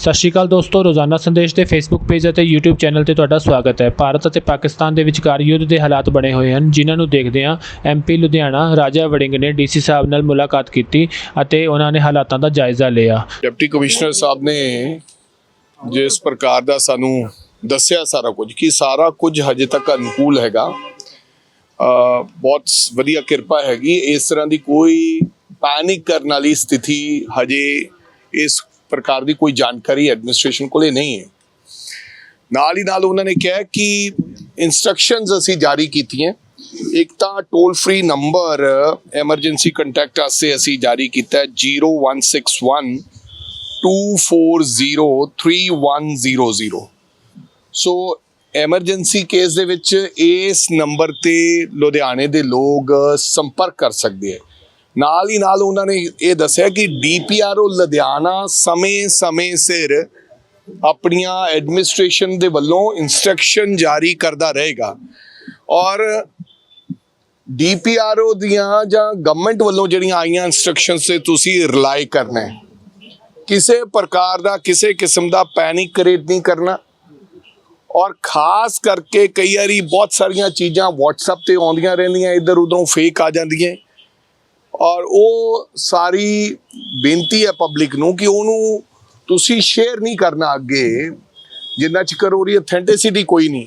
ਸਤਿ ਸ਼੍ਰੀ ਅਕਾਲ ਦੋਸਤੋ, ਰੋਜ਼ਾਨਾ ਸੰਦੇਸ਼ ਦੇ ਫੇਸਬੁੱਕ ਪੇਜ ਅਤੇ YouTube ਚੈਨਲ ਤੇ ਤੁਹਾਡਾ ਸਵਾਗਤ ਹੈ। ਭਾਰਤ ਅਤੇ ਪਾਕਿਸਤਾਨ ਦੇ ਵਿਚਕਾਰ ਯੁੱਧ ਦੇ ਹਾਲਾਤ ਬਣੇ ਹੋਏ ਹਨ, ਜਿਨ੍ਹਾਂ ਨੂੰ ਦੇਖਦਿਆਂ ਐਮਪੀ ਲੁਧਿਆਣਾ, ਰਾਜਾ ਵੜਿੰਗ ਨੇ ਡੀਸੀ ਸਾਹਿਬ ਨਾਲ ਮੁਲਾਕਾਤ ਕੀਤੀ ਅਤੇ ਉਹਨਾਂ ਨੇ ਹਾਲਾਤਾਂ ਦਾ ਜਾਇਜ਼ਾ ਲਿਆ। ਡਿਪਟੀ ਕਮਿਸ਼ਨਰ ਸਾਹਿਬ ਨੇ ਜਿਸ ਪ੍ਰਕਾਰ ਦਾ ਸਾਨੂੰ ਦੱਸਿਆ ਸਾਰਾ ਕੁਝ, ਕਿ ਸਾਰਾ ਕੁਝ ਹਜੇ ਤੱਕ ਅਨੁਕੂਲ ਹੈਗਾ। ਬਹੁਤ ਵਧੀਆ ਕਿਰਪਾ ਹੈਗੀ। ਇਸ ਤਰ੍ਹਾਂ ਦੀ ਕੋਈ ਪੈਨਿਕ ਕਰਨ ਵਾਲੀ ਸਥਿਤੀ ਹਜੇ ਇਸ ਪ੍ਰਕਾਰ ਦੀ ਕੋਈ ਜਾਣਕਾਰੀ ਐਡਮਿਨਿਸਟ੍ਰੇਸ਼ਨ ਕੋਲੇ ਨਹੀਂ ਹੈ। ਨਾਲ ਹੀ ਨਾਲ ਉਹਨਾਂ ਨੇ ਕਿਹਾ ਕਿ ਇਨਸਟਰਕਸ਼ਨਸ ਅਸੀਂ ਜਾਰੀ ਕੀਤੀਆਂ। ਇੱਕ ਤਾਂ toll free number emergency contact ਵਾਸਤੇ ਅਸੀਂ ਜਾਰੀ ਕੀਤਾ ਹੈ। 0161 2403100 ਸੋ ਐਮਰਜੈਂਸੀ ਕੇਸ ਦੇ ਵਿੱਚ ਇਸ ਨੰਬਰ ਤੇ ਲੁਧਿਆਣੇ ਦੇ ਲੋਕ ਸੰਪਰਕ ਕਰ ਸਕਦੇ ਹੈ। ਨਾਲ ਹੀ ਨਾਲ ਉਹਨਾਂ ਨੇ ਇਹ ਦੱਸਿਆ ਕਿ ਡੀਪੀਆਰਓ ਲੁਧਿਆਣਾ ਸਮੇਂ-ਸਮੇਂ ਸਿਰ ਆਪਣੀਆਂ ਐਡਮਿਨਿਸਟ੍ਰੇਸ਼ਨ ਦੇ ਵੱਲੋਂ ਇਨਸਟਰਕਸ਼ਨ ਜਾਰੀ ਕਰਦਾ ਰਹੇਗਾ। ਔਰ ਡੀਪੀਆਰਓ ਦੀਆਂ ਜਾਂ ਗਵਰਨਮੈਂਟ ਵੱਲੋਂ ਜਿਹੜੀਆਂ ਆਈਆਂ ਇਨਸਟਰਕਸ਼ਨਸ ਤੇ ਤੁਸੀਂ ਰਿਲਾਈ ਕਰਨਾ ਹੈ। ਕਿਸੇ ਪ੍ਰਕਾਰ ਦਾ, ਕਿਸੇ ਕਿਸਮ ਦਾ ਪੈਨਿਕ ਕ੍ਰੀਏਟ ਨਹੀਂ ਕਰਨਾ। ਔਰ ਖਾਸ ਕਰਕੇ ਕਈ ਵਾਰੀ ਬਹੁਤ ਸਾਰੀਆਂ ਚੀਜ਼ਾਂ WhatsApp ਤੇ ਆਉਂਦੀਆਂ ਰਹਿੰਦੀਆਂ ਇੱਧਰ ਉਧਰੋਂ ਫੇਕ ਆ ਜਾਂਦੀਆਂ। ਔਰ ਉਹ ਸਾਰੀ ਬੇਨਤੀ ਹੈ ਪਬਲਿਕ ਨੂੰ ਕਿ ਉਹਨੂੰ ਤੁਸੀਂ ਸ਼ੇਅਰ ਨਹੀਂ ਕਰਨਾ ਅੱਗੇ। ਜਿੰਨਾ ਚਿਕਰ ਉਹਦੀ ਅਥੈਂਟਿਸਿਟੀ ਕੋਈ ਨਹੀਂ।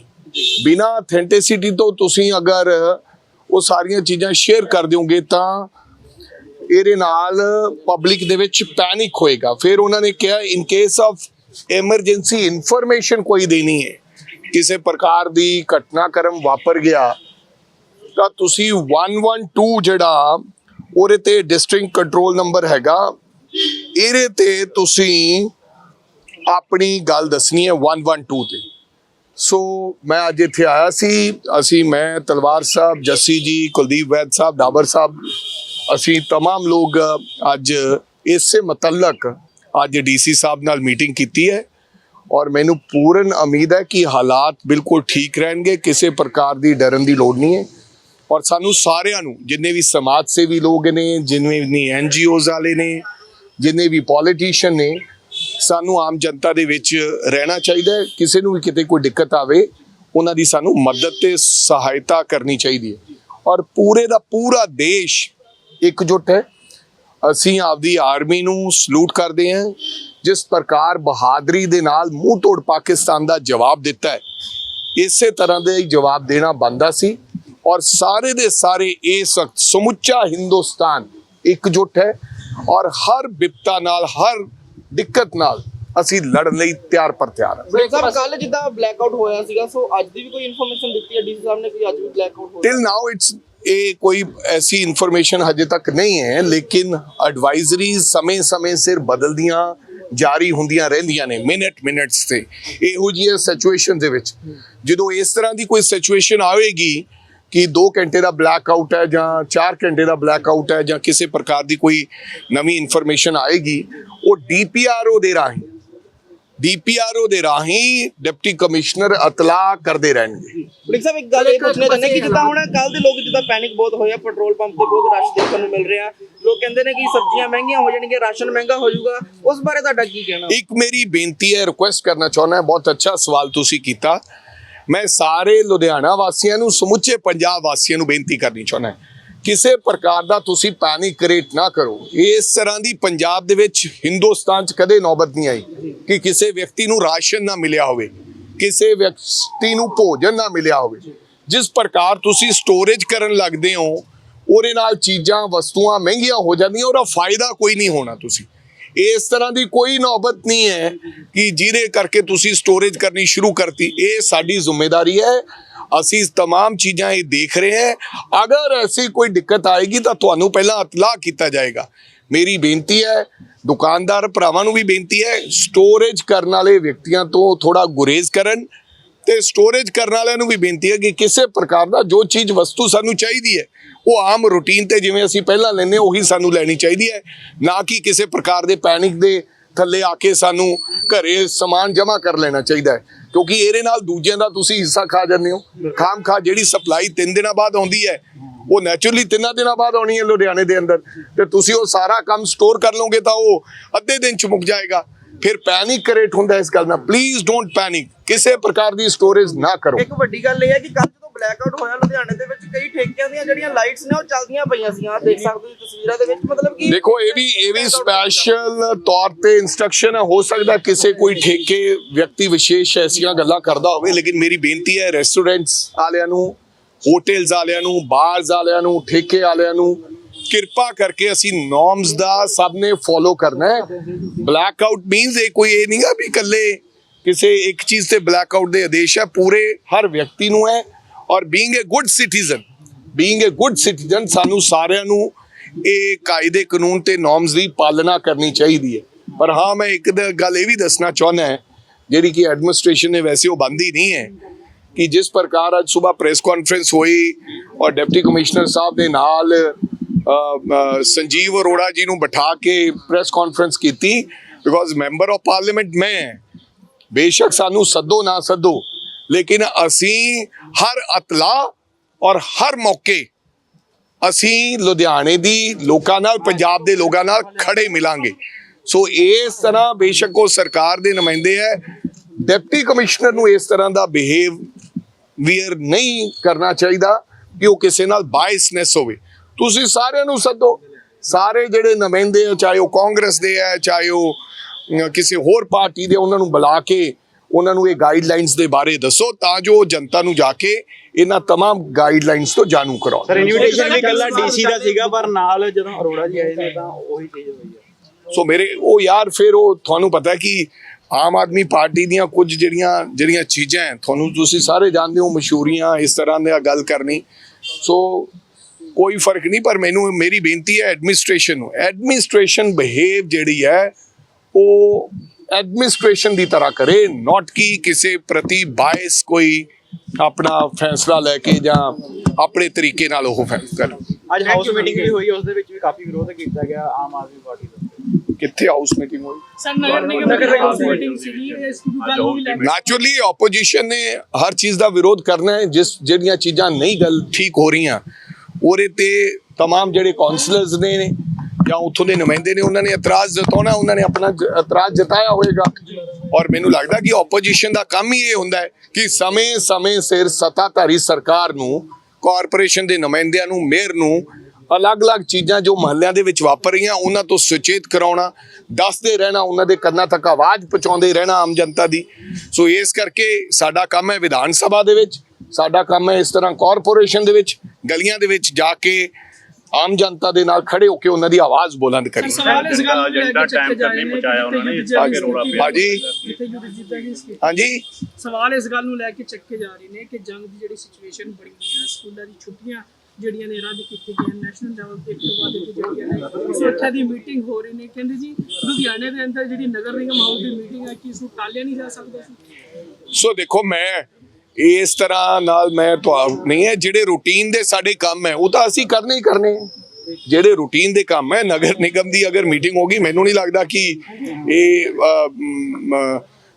ਬਿਨਾ ਅਥੈਂਟਿਸਿਟੀ ਤੋਂ ਤੁਸੀਂ ਅਗਰ ਉਹ ਸਾਰੀਆਂ ਚੀਜ਼ਾਂ ਸ਼ੇਅਰ ਕਰ ਦਿਓਗੇ ਤਾਂ ਇਹਦੇ ਨਾਲ ਪਬਲਿਕ ਦੇ ਵਿੱਚ ਪੈਨਿਕ ਹੋਏਗਾ। ਫਿਰ ਉਹਨਾਂ ਨੇ ਕਿਹਾ in case of emergency information ਕੋਈ ਦੇਣੀ ਹੈ, ਕਿਸੇ ਪ੍ਰਕਾਰ ਦੀ ਘਟਨਾਕ੍ਰਮ ਵਾਪਰ ਗਿਆ, ਤਾਂ ਤੁਸੀਂ 112 ਜਿਹੜਾ ਉਹਦੇ ਤੇ ਡਿਸਟ੍ਰਿਕਟ ਕੰਟਰੋਲ ਨੰਬਰ ਹੈਗਾ ਇਹਦੇ ਤੇ ਤੁਸੀਂ ਆਪਣੀ ਗੱਲ ਦੱਸਣੀ ਹੈ 112 ਤੇ ਸੋ ਮੈਂ ਅੱਜ ਇੱਥੇ ਆਇਆ ਸੀ ਅਸੀਂ ਮੈਂ ਤਲਵਾਰ ਸਾਹਿਬ ਜੱਸੀ ਜੀ ਕੁਲਦੀਪ ਵੈਦ ਸਾਹਿਬ ਡਾਬਰ ਸਾਹਿਬ ਅਸੀਂ तमाम ਲੋਕ ਅੱਜ ਇਸੇ ਮੁਤਲਕ ਅੱਜ ਡੀਸੀ ਸਾਹਿਬ ਨਾਲ ਮੀਟਿੰਗ ਕੀਤੀ ਹੈ ਔਰ ਮੈਨੂੰ ਪੂਰਨ ਉਮੀਦ ਹੈ ਕਿ ਹਾਲਾਤ ਬਿਲਕੁਲ ਠੀਕ ਰਹਿਣਗੇ ਕਿਸੇ ਪ੍ਰਕਾਰ ਦੀ ਡਰਨ ਦੀ ਲੋੜ ਨਹੀਂ ਹੈ ਔਰ ਸਾਨੂੰ ਸਾਰਿਆਂ ਨੂੰ, ਜਿੰਨੇ ਵੀ ਸਮਾਜ ਸੇਵੀ ਲੋਕ ਨੇ, ਜਿੰਨੇ ਵੀ ਐਨਜੀਓਜ਼ ਵਾਲੇ ਨੇ, ਜਿੰਨੇ ਵੀ ਪੋਲੀਟੀਸ਼ੀਅਨ ਨੇ, ਸਾਨੂੰ ਆਮ ਜਨਤਾ ਦੇ ਵਿੱਚ ਰਹਿਣਾ ਚਾਹੀਦਾ ਹੈ। ਕਿਸੇ ਨੂੰ ਵੀ ਕਿਤੇ ਕੋਈ ਦਿੱਕਤ ਆਵੇ, ਉਹਨਾਂ ਦੀ ਸਾਨੂੰ ਮਦਦ ਤੇ ਸਹਾਇਤਾ ਕਰਨੀ ਚਾਹੀਦੀ ਹੈ। ਔਰ ਪੂਰੇ ਦਾ ਪੂਰਾ ਦੇਸ਼ ਇਕਜੁੱਟ ਹੈ। ਅਸੀਂ ਆਪਦੀ ਆਰਮੀ ਨੂੰ ਸਲੂਟ ਕਰਦੇ ਹਾਂ। ਜਿਸ ਪ੍ਰਕਾਰ ਬਹਾਦਰੀ ਦੇ ਨਾਲ ਮੂੰਹ ਤੋੜ ਪਾਕਿਸਤਾਨ ਦਾ ਜਵਾਬ ਦਿੱਤਾ ਹੈ, ਇਸੇ ਤਰ੍ਹਾਂ ਦੇ ਜਵਾਬ ਦੇਣਾ ਬੰਦਾ ਸੀ। ਔਰ ਸਾਰੇ ਦੇ ਸਾਰੇ ਇਸ ਵਕਤ ਸਮੁੱਚਾ ਹਿੰਦੁਸਤਾਨ ਇਕਜੁੱਟ ਹੈ ਔਰ ਹਰ ਵਿਪਤਾ ਨਾਲ ਹਰ ਦਿੱਕਤ ਨਾਲ ਅਸੀਂ ਲੜਨ ਲਈ ਤਿਆਰ ਪਰ ਤਿਆਰ ਹਾਂ। ਬ੍ਰੇਕਅਪ ਕੱਲ ਜਿੱਦਾਂ ਬਲੈਕ ਆਊਟ ਹੋਇਆ ਸੀਗਾ ਸੋ ਅੱਜ ਦੀ ਵੀ ਕੋਈ ਇਨਫੋਰਮੇਸ਼ਨ ਦਿੱਤੀ ਹੈ? ਡੀਸੀ ਸਾਹਿਬ ਨੇ ਕਿ ਅੱਜ ਵੀ ਬਲੈਕ ਆਊਟ ਹੋਇਆ। ਟਿਲ ਨਾਓ ਇਟਸ ਇਹ ਕੋਈ ਐਸੀ ਇਨਫੋਰਮੇਸ਼ਨ ਹਜੇ ਤੱਕ ਨਹੀਂ ਹੈ ਲੇਕਿਨ ਐਡਵਾਈਜ਼ਰੀਜ਼ ਸਮੇਂ-ਸਮੇਂ ਸਿਰ ਬਦਲਦੀਆਂ ਜਾਰੀ ਹੁੰਦੀਆਂ ਰਹਿੰਦੀਆਂ ਨੇ ਮਿੰਟ ਮਿੰਟਸ ਤੇ। ਇਹੋ ਜਿਹੀ ਸਿਚੁਏਸ਼ਨ ਦੇ ਵਿੱਚ ਜਦੋਂ ਇਸ ਤਰ੍ਹਾਂ ਦੀ ਕੋਈ ਸਿਚੁਏਸ਼ਨ ਆਵੇਗੀ ਕਿ 2 ਘੰਟੇ ਦਾ ਬਲੈਕ ਆਊਟ ਹੈ ਜਾਂ 4 ਘੰਟੇ ਦਾ ਬਲੈਕ ਆਊਟ ਹੈ ਜਾਂ ਕਿਸੇ ਪ੍ਰਕਾਰ ਦੀ ਕੋਈ ਨਵੀਂ ਇਨਫੋਰਮੇਸ਼ਨ ਆਏਗੀ ਉਹ ਡੀਪੀਆਰਓ ਦੇ ਰਾਹੀਂ ਡੀਪੀਆਰਓ ਦੇ ਰਾਹੀਂ ਡਿਪਟੀ ਕਮਿਸ਼ਨਰ ਇਤਲਾ ਕਰਦੇ ਰਹਿਣਗੇ। ਬ੍ਰੇਕ ਸਾਹਿਬ ਇੱਕ ਗੱਲ ਇਹ ਪੁੱਛਣਾ ਚਾਹੁੰਦੇ ਕਿ ਜਿੱਦਾਂ ਹੁਣ ਕੱਲ ਦੇ ਲੋਕ ਜਿੱਦਾਂ ਪੈਨਿਕ ਬਹੁਤ ਹੋਇਆ ਪੈਟਰੋਲ ਪੰਪ ਤੇ ਬਹੁਤ ਰਸ਼ ਦੇਖਣ ਨੂੰ ਮਿਲ ਰਿਹਾ। ਲੋਕ ਕਹਿੰਦੇ ਨੇ ਕਿ ਸਬਜ਼ੀਆਂ ਮਹਿੰਗੀਆਂ ਹੋ ਜਾਣਗੀਆਂ ਰਾਸ਼ਨ ਮਹਿੰਗਾ ਹੋ ਜਾਊਗਾ। ਉਸ ਬਾਰੇ ਤੁਹਾਡਾ ਕੀ ਕਹਿਣਾ? ਇੱਕ ਮੇਰੀ ਬੇਨਤੀ ਹੈ ਰਿਕੁਐਸਟ ਕਰਨਾ ਚਾਹੁੰਦਾ ਹਾਂ ਬਹੁਤ ਅੱਛਾ ਸਵਾਲ ਤੁਸੀਂ ਕੀਤਾ। ਮੈਂ ਸਾਰੇ ਲੁਧਿਆਣਾ ਵਾਸੀਆਂ ਨੂੰ, ਸਮੁੱਚੇ ਪੰਜਾਬ ਵਾਸੀਆਂ ਨੂੰ ਬੇਨਤੀ ਕਰਨੀ ਚਾਹੁੰਦਾ ਕਿਸੇ ਪ੍ਰਕਾਰ ਦਾ ਤੁਸੀਂ ਪੈਨਿਕ ਕ੍ਰੀਏਟ ਨਾ ਕਰੋ। ਇਸ ਤਰ੍ਹਾਂ ਦੀ ਪੰਜਾਬ ਦੇ ਵਿੱਚ ਹਿੰਦੁਸਤਾਨ 'ਚ ਕਦੇ ਨੌਬਤ ਨਹੀਂ ਆਈ ਕਿ ਕਿਸੇ ਵਿਅਕਤੀ ਨੂੰ ਰਾਸ਼ਨ ਨਾ ਮਿਲਿਆ ਹੋਵੇ, ਕਿਸੇ ਵਿਅਕਤੀ ਨੂੰ ਭੋਜਨ ਨਾ ਮਿਲਿਆ ਹੋਵੇ। ਜਿਸ ਪ੍ਰਕਾਰ ਤੁਸੀਂ ਸਟੋਰੇਜ ਕਰਨ ਲੱਗਦੇ ਹੋ, ਉਹਦੇ ਨਾਲ ਚੀਜ਼ਾਂ, ਵਸਤੂਆਂ ਮਹਿੰਗੀਆਂ ਹੋ ਜਾਂਦੀਆਂ, ਉਹਦਾ ਫਾਇਦਾ ਕੋਈ ਨਹੀਂ ਹੋਣਾ ਤੁਸੀਂ। ਇਸ ਤਰ੍ਹਾਂ ਦੀ ਕੋਈ ਨੌਬਤ ਨਹੀਂ ਹੈ ਕਿ ਜਿਹਦੇ ਕਰਕੇ ਤੁਸੀਂ ਸਟੋਰੇਜ ਕਰਨੀ ਸ਼ੁਰੂ ਕਰਤੀ ਇਹ ਸਾਡੀ ਜ਼ਿੰਮੇਵਾਰੀ ਹੈ ਅਸੀਂ तमाम ਚੀਜ਼ਾਂ ਇਹ ਦੇਖ ਰਹੇ ਹਾਂ ਅਗਰ ਐਸੀ ਕੋਈ ਦਿੱਕਤ ਆਏਗੀ ਤਾਂ ਤੁਹਾਨੂੰ ਪਹਿਲਾਂ ਇਤਲਾਹ ਕੀਤਾ ਜਾਏਗਾ ਮੇਰੀ ਬੇਨਤੀ ਹੈ ਦੁਕਾਨਦਾਰ ਭਰਾਵਾਂ ਨੂੰ ਵੀ ਬੇਨਤੀ ਹੈ ਸਟੋਰੇਜ ਕਰਨ ਵਾਲੇ ਵਿਅਕਤੀਆਂ ਤੋਂ ਥੋੜਾ ਗੁਰੇਜ਼ ਕਰਨ ਤੇ ਸਟੋਰੇਜ ਕਰਨ ਵਾਲਿਆਂ ਨੂੰ ਵੀ ਬੇਨਤੀ ਹੈ ਕਿ ਕਿਸੇ ਪ੍ਰਕਾਰ ਦਾ ਜੋ ਚੀਜ਼ ਵਸਤੂ ਸਾਨੂੰ ਚਾਹੀਦੀ ਹੈ, ਉਹ ਆਮ ਰੂਟੀਨ ਤੇ ਜਿਵੇਂ ਅਸੀਂ ਪਹਿਲਾਂ ਲੈਨੇ ਉਹੀ ਸਾਨੂੰ ਲੈਣੀ ਚਾਹੀਦੀ ਹੈ। ਨਾ ਕਿ ਕਿਸੇ ਪ੍ਰਕਾਰ ਦੇ ਪੈਨਿਕ ਦੇ ਥੱਲੇ ਆ ਕੇ ਸਾਨੂੰ ਘਰੇ ਸਮਾਨ ਜਮ੍ਹਾਂ ਕਰ ਲੈਣਾ ਚਾਹੀਦਾ ਹੈ। ਕਿਉਂਕਿ ਇਹਦੇ ਨਾਲ ਦੂਜਿਆਂ ਦਾ ਤੁਸੀਂ ਹਿੱਸਾ ਖਾ ਜਾਂਦੇ ਹੋ। ਖਾਮ ਖਾ ਜਿਹੜੀ ਸਪਲਾਈ 3 ਦਿਨਾਂ ਬਾਅਦ ਆਉਂਦੀ ਹੈ, ਉਹ ਨੈਚੁਰਲੀ ਤਿੰਨਾਂ ਦਿਨਾਂ ਬਾਅਦ ਆਉਣੀ ਹੈ ਲੁਧਿਆਣੇ ਦੇ ਅੰਦਰ। ਤੇ ਤੁਸੀਂ ਉਹ ਸਾਰਾ ਕੰਮ ਸਟੋਰ ਕਰ ਲਓਗੇ ਤਾਂ ਉਹ ਅੱਧੇ ਦਿਨ ਚ ਮੁੱਕ ਜਾਏਗਾ। ਫਿਰ ਪੈਨਿਕ ਕ੍ਰੀਏਟ ਹੁੰਦਾ ਇਸ ਗੱਲ ਨਾਲ। ਪਲੀਜ਼ ਡੋਂਟ ਪੈਨਿਕ ਕਿਸੇ ਪ੍ਰਕਾਰ ਦੀ ਸਟੋਰੇਜ ਨਾ ਕਰੋ। ਇੱਕ ਵੱਡੀ ਗੱਲ ਇਹ ਹੈ ਕਿ ਕੱਲ ਜਦੋਂ ਬਲੈਕਆਊਟ ਹੋਇਆ ਲੁਧਿਆਣੇ ਦੇ ਵਿੱਚ ਕਈ ਠੇਕਿਆਂ ਦੀਆਂ ਜਿਹੜੀਆਂ ਲਾਈਟਸ ਨੇ ਉਹ ਚੱਲਦੀਆਂ ਪਈਆਂ ਸੀ। ਆਹ ਦੇਖ ਸਕਦੇ ਹੋ ਤੁਸੀਂ ਤਸਵੀਰਾਂ ਦੇ ਵਿੱਚ ਮਤਲਬ ਕਿ ਦੇਖੋ ਇਹ ਵੀ ਇਹ ਵੀ ਸਪੈਸ਼ਲ ਤੌਰ ਤੇ ਇਨਸਟਰਕਸ਼ਨ ਹੈ। ਹੋ ਸਕਦਾ ਕਿਸੇ ਕੋਈ ਠੇਕੇ ਵਿਅਕਤੀ ਵਿਸ਼ੇਸ਼ ਐਸੀਆਂ ਗੱਲਾਂ ਕਰਦਾ ਹੋਵੇ ਲੇਕਿਨ ਮੇਰੀ ਬੇਨਤੀ ਹੈ ਰੈਸਟੋਰੈਂਟਸ ਵਾਲਿਆਂ ਨੂੰ ਹੋਟਲਸ ਵਾਲਿਆਂ ਨੂੰ ਬਾਰਸ ਵਾਲਿਆਂ ਨੂੰ ਠੇਕੇ ਵਾਲਿਆਂ ਨੂੰ ਕਿਰਪਾ ਕਰਕੇ ਅਸੀਂ ਨੋਰਮਸ ਦਾ ਸਭ ਨੇ ਫੋਲੋ ਕਰਨਾ ਹੈ। ਬਲੈਕਆਊਟ ਮੀਨਸ ਇਹ ਕੋਈ ਇਹ ਨਹੀਂਗਾ ਵੀ ਇਕੱਲੇ ਕਿਸੇ ਇੱਕ ਚੀਜ਼ ਤੇ ਬਲੈਕ ਆਊਟ ਦੇ ਆਦੇਸ਼ ਹੈ, ਪੂਰੇ ਹਰ ਵਿਅਕਤੀ ਨੂੰ ਹੈ। ਔਰ being a good citizen being a good citizen ਸਾਨੂੰ ਸਾਰਿਆਂ ਨੂੰ ਇਹ ਕਾਇਦੇ ਕਾਨੂੰਨ ਤੇ ਨੋਰਮਸ ਦੀ ਪਾਲਣਾ ਕਰਨੀ ਚਾਹੀਦੀ ਹੈ। ਪਰ ਹਾਂ, ਮੈਂ ਇੱਕ ਗੱਲ ਇਹ ਵੀ ਦੱਸਣਾ ਚਾਹੁੰਦਾ ਹੈ, ਜਿਹੜੀ ਕਿ ਐਡਮਿਨਿਸਟ੍ਰੇਸ਼ਨ ਨੇ ਵੈਸੇ ਉਹ ਬੰਦੀ ਨਹੀਂ ਹੈ ਕਿ ਜਿਸ ਪ੍ਰਕਾਰ ਅੱਜ ਸਵੇਰ ਪ੍ਰੈਸ ਕਾਨਫਰੰਸ ਹੋਈ ਔਰ ਡਿਪਟੀ ਕਮਿਸ਼ਨਰ ਸਾਹਿਬ ਦੇ ਨਾਲ ਸੰਜੀਵ ਅਰੋੜਾ ਜੀ ਨੂੰ ਬਿਠਾ ਕੇ ਪ੍ਰੈਸ ਕਾਨਫਰੰਸ ਕੀਤੀ ਬਿਕੋਜ਼ ਮੈਂਬਰ ਆਫ ਪਾਰਲੀਮੈਂਟ ਮੈਂ ਹਾਂ। ਬੇਸ਼ੱਕ ਸਾਨੂੰ ਸੱਦੋ ਨਾ ਸੱਦੋ, ਲੇਕਿਨ ਅਸੀਂ ਹਰ ਅਤਲਾ ਔਰ ਹਰ ਮੌਕੇ ਅਸੀਂ ਲੁਧਿਆਣੇ ਦੀ ਲੋਕਾਂ ਨਾਲ, ਪੰਜਾਬ ਦੇ ਲੋਕਾਂ ਨਾਲ ਖੜੇ ਮਿਲਾਂਗੇ। ਸੋ ਇਸ ਤਰ੍ਹਾਂ ਬੇਸ਼ੱਕ ਉਹ ਸਰਕਾਰ ਦੇ ਨੁਮਾਇੰਦੇ ਹੈ। ਡਿਪਟੀ ਕਮਿਸ਼ਨਰ ਨੂੰ ਇਸ ਤਰ੍ਹਾਂ ਦਾ ਬਿਹੇਵ ਵੀਅਰ ਨਹੀਂ ਕਰਨਾ ਚਾਹੀਦਾ ਕਿ ਉਹ ਕਿਸੇ ਨਾਲ ਬਾਇਸਨੈਸ ਹੋਵੇ। ਤੁਸੀਂ ਸਾਰਿਆਂ ਨੂੰ ਸੱਦੋ ਸਾਰੇ ਜਿਹੜੇ ਨੁਮਾਇੰਦੇ ਆ ਚਾਹੇ ਉਹ ਕਾਂਗਰਸ ਦੇ ਆ ਚਾਹੇ ਉਹ ਅਮ, ਕਿਸੇ ਹੋਰ ਪਾਰਟੀ ਦੇ ਉਹਨਾਂ ਨੂੰ ਬੁਲਾ ਕੇ ਉਹਨਾਂ ਨੂੰ ਇਹ ਗਾਈਡਲਾਈਨਸ ਦੇ ਬਾਰੇ ਦੱਸੋ ਤਾਂ ਜੋ ਉਹ ਜਨਤਾ ਨੂੰ ਜਾ ਕੇ ਇਹਨਾਂ तमाम ਗਾਈਡਲਾਈਨਸ ਤੋਂ ਜਾਣੂ ਕਰਾਓ ਸਰ ਇਨਵੀਟੇਸ਼ਨ ਵੀ ਕੱਲਾ ਡੀਸੀ ਦਾ ਸੀਗਾ ਪਰ ਨਾਲ ਜਦੋਂ ਅਰੋੜਾ ਜੀ ਆਏ ਨੇ ਤਾਂ ਉਹੀ ਚੀਜ਼ ਹੋਈ ਹੈ ਸੋ ਮੇਰੇ ਉਹ ਯਾਰ ਫਿਰ ਉਹ ਤੁਹਾਨੂੰ ਪਤਾ ਹੈ ਕਿ ਆਮ ਆਦਮੀ ਪਾਰਟੀ ਦੀਆਂ ਕੁਝ ਜਿਹੜੀਆਂ ਜਿਹੜੀਆਂ ਚੀਜ਼ਾਂ ਹੈ ਤੁਹਾਨੂੰ ਤੁਸੀਂ ਸਾਰੇ ਜਾਣਦੇ ਹੋ ਮਸ਼ਹੂਰੀਆਂ ਇਸ ਤਰ੍ਹਾਂ ਦੀ ਗੱਲ ਕਰਨੀ ਸੋ ਕੋਈ ਫ਼ਰਕ ਨਹੀਂ ਪਰ ਮੈਨੂੰ ਮੇਰੀ ਬੇਨਤੀ ਹੈ ਐਡਮਿਨਿਸਟ੍ਰੇਸ਼ਨ ਨੂੰ। ਐਡਮਿਨਿਸਟ੍ਰੇਸ਼ਨ ਬਿਹੇਵ ਜਿਹੜੀ ਹੈ ਉਹ ਐਡਮਿਨਿਸਟ੍ਰੇਸ਼ਨ ਦੀ ਤਰ੍ਹਾਂ ਕਰੇ ਨਾਟ ਕਿ ਕਿਸੇ ਪ੍ਰਤੀ ਬਾਇਸ ਕੋਈ ਆਪਣਾ ਫੈਸਲਾ ਲੈ ਕੇ ਜਾਂ ਆਪਣੇ ਤਰੀਕੇ ਨਾਲ ਉਹ ਫੈਸਲਾ ਕਰੇ। ਅੱਜ ਹਾਊਸ ਮੀਟਿੰਗ ਵੀ ਹੋਈ ਉਸ ਦੇ ਵਿੱਚ ਵੀ ਕਾਫੀ ਵਿਰੋਧ ਕੀਤਾ ਗਿਆ ਆਮ ਆਦਮੀ ਪਾਰਟੀ ਦਾ ਕਿੱਥੇ ਹਾਊਸ ਮੀਟਿੰਗ ਹੋਈ? ਸਰ ਨਗਰ ਨਿਗਮ ਦੀ ਹਾਊਸ ਮੀਟਿੰਗ ਸੀਗੀ ਇਸ ਗੱਲ ਨੂੰ ਵੀ ਲੈ ਕੇ ਨੈਚੁਰਲੀ ਆਪੋਜੀਸ਼ਨ ਨੇ ਹਰ ਚੀਜ਼ ਦਾ ਵਿਰੋਧ ਕਰਨਾ ਹੈ ਜਿਸ ਜਿਹੜੀਆਂ ਚੀਜ਼ਾਂ ਨਹੀਂ ਗੱਲ ਠੀਕ ਹੋ ਰਹੀਆਂ ਉਹਦੇ ਤੇ तमाम ਜਿਹੜੇ ਕਾਉਂਸਲਰਸ ਨੇ ਜਾਂ ਉੱਥੋਂ ਦੇ ਨੁਮਾਇੰਦੇ ਨੇ ਉਹਨਾਂ ਨੇ ਇਤਰਾਜ਼ ਜਤਾਉਣਾ ਉਹਨਾਂ ਨੇ ਆਪਣਾ ਜ- ਇਤਰਾਜ਼ ਜਤਾਇਆ ਹੋਵੇਗਾ ਔਰ ਮੈਨੂੰ ਲੱਗਦਾ ਕਿ ਆਪੋਜੀਸ਼ਨ ਦਾ ਕੰਮ ਹੀ ਇਹ ਹੁੰਦਾ ਹੈ ਕਿ ਸਮੇਂ-ਸਮੇਂ ਸਿਰ ਸੱਤਾਧਾਰੀ ਸਰਕਾਰ ਨੂੰ ਕਾਰਪੋਰੇਸ਼ਨ ਦੇ ਨੁਮਾਇੰਦਿਆਂ ਨੂੰ ਮੇਅਰ ਨੂੰ ਅਲੱਗ-ਅਲੱਗ ਚੀਜ਼ਾਂ ਜੋ ਮਹੱਲਿਆਂ ਦੇ ਵਿੱਚ ਵਾਪਰ ਰਹੀਆਂ ਉਹਨਾਂ ਤੋਂ ਸੁਚੇਤ ਕਰਾਉਣਾ ਦੱਸਦੇ ਰਹਿਣਾ ਉਹਨਾਂ ਦੇ ਕੰਨਾਂ ਤੱਕ ਆਵਾਜ਼ ਪਹੁੰਚਾਉਂਦੇ ਰਹਿਣਾ ਆਮ ਜਨਤਾ ਦੀ ਸੋ ਇਸ ਕਰਕੇ ਸਾਡਾ ਕੰਮ ਹੈ ਵਿਧਾਨ ਸਭਾ ਦੇ ਵਿੱਚ ਸਾਡਾ ਕੰਮ ਹੈ ਇਸ ਤਰ੍ਹਾਂ ਕਾਰਪੋਰੇਸ਼ਨ ਦੇ ਵਿੱਚ ਗਲੀਆਂ ਦੇ ਵਿੱਚ ਜਾ ਕੇ ਆਮ ਜਨਤਾ ਦੇ ਨਾਲ ਖੜੇ ਹੋ ਕੇ ਉਹਨਾਂ ਦੀ ਆਵਾਜ਼ ਬੁਲੰਦ ਕਰੀ ਸਵਾਲ ਇਸ ਗੱਲ ਨੂੰ ਲੈ ਕੇ ਚੱਕੇ ਜਾ ਰਹੇ ਨੇ ਪਹੁੰਚਾਇਆ ਉਹਨਾਂ ਨੇ, ਜਿੱਥੇ ਆ ਕੇ ਰੌਲਾ ਪਿਆ। ਹਾਂਜੀ ਜਿੱਥੇ ਯੁੱਧ ਜਿੱਤਿਆ ਗਿਆ ਇਸ ਹਾਂਜੀ। ਸਵਾਲ ਇਸ ਗੱਲ ਨੂੰ ਲੈ ਕੇ ਚੱਕੇ ਜਾ ਰਹੇ ਨੇ ਕਿ ਜੰਗ ਦੀ ਜਿਹੜੀ ਸਿਚੁਏਸ਼ਨ ਬਣੀ ਹੈ ਸਕੂਲਾਂ ਦੀ ਛੁੱਟੀਆਂ ਜਿਹੜੀਆਂ ਨੇ ਰੱਦ ਕੀਤੀ ਗਈਆਂ ਨੈਸ਼ਨਲ ਲੈਵਲ ਤੇ ਇੱਕ ਤੋਂ ਬਾਅਦ ਇੱਕ ਜਿਹੜੀਆਂ ਨੇ ਸੁਰੱਖਿਆ ਦੀ ਮੀਟਿੰਗ ਹੋ ਰਹੀ ਨੇ। ਕਹਿੰਦੇ ਜੀ ਲੁਧਿਆਣੇ ਦੇ ਅੰਦਰ ਜਿਹੜੀ ਨਗਰ ਨਿਗਮ ਹਾਊਸ ਦੀ ਮੀਟਿੰਗ ਹੈ ਕਿ ਇਸ ਨੂੰ ਟਾਲਿਆ ਨਹੀਂ ਜਾ ਸਕਦਾ ਸੀ? ਸੋ ਦੇਖੋ ਮੈਂ ਇਸ ਤਰ੍ਹਾਂ ਨਾਲ ਮੈਂ ਤੁਹਾਨੂੰ ਨਹੀਂ ਹੈ, ਜਿਹੜੇ ਰੂਟੀਨ ਦੇ ਸਾਡੇ ਕੰਮ ਹੈ, ਉਹ ਤਾਂ ਅਸੀਂ ਕਰਨੇ ਹੀ ਕਰਨੇ ਹੈ। ਜਿਹੜੇ ਰੂਟੀਨ ਦੇ ਕੰਮ ਹੈ, ਨਗਰ ਨਿਗਮ ਦੀ ਅਗਰ ਮੀਟਿੰਗ ਹੋਗੀ ਮੈਨੂੰ ਨਹੀਂ ਲੱਗਦਾ ਕਿ ਇਹ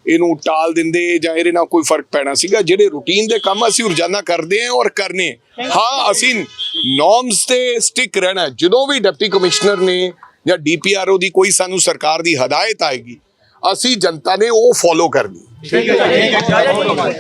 ਇਹਨੂੰ ਟਾਲ ਦਿੰਦੇ ਜਾਂ ਇਹਦੇ ਨਾਲ ਕੋਈ ਫ਼ਰਕ ਪੈਣਾ ਸੀਗਾ। ਜਿਹੜੇ ਰੂਟੀਨ ਦੇ ਕੰਮ ਅਸੀਂ ਰੋਜ਼ਾਨਾ ਕਰਦੇ ਹਾਂ ਔਰ ਕਰਨੇ ਹਾਂ। ਅਸੀਂ ਨੋਰਮਸ ਤੇ ਸਟਿਕ ਰਹਿਣਾ ਜਦੋਂ ਵੀ ਡਿਪਟੀ ਕਮਿਸ਼ਨਰ ਨੇ ਜਾਂ ਡੀਪੀਆਰਓ ਦੀ ਕੋਈ ਸਾਨੂੰ ਸਰਕਾਰ ਦੀ ਹਦਾਇਤ ਆਏਗੀ, ਅਸੀਂ ਜਨਤਾ ਨੇ ਉਹ ਫੋਲੋ ਕਰਨੀ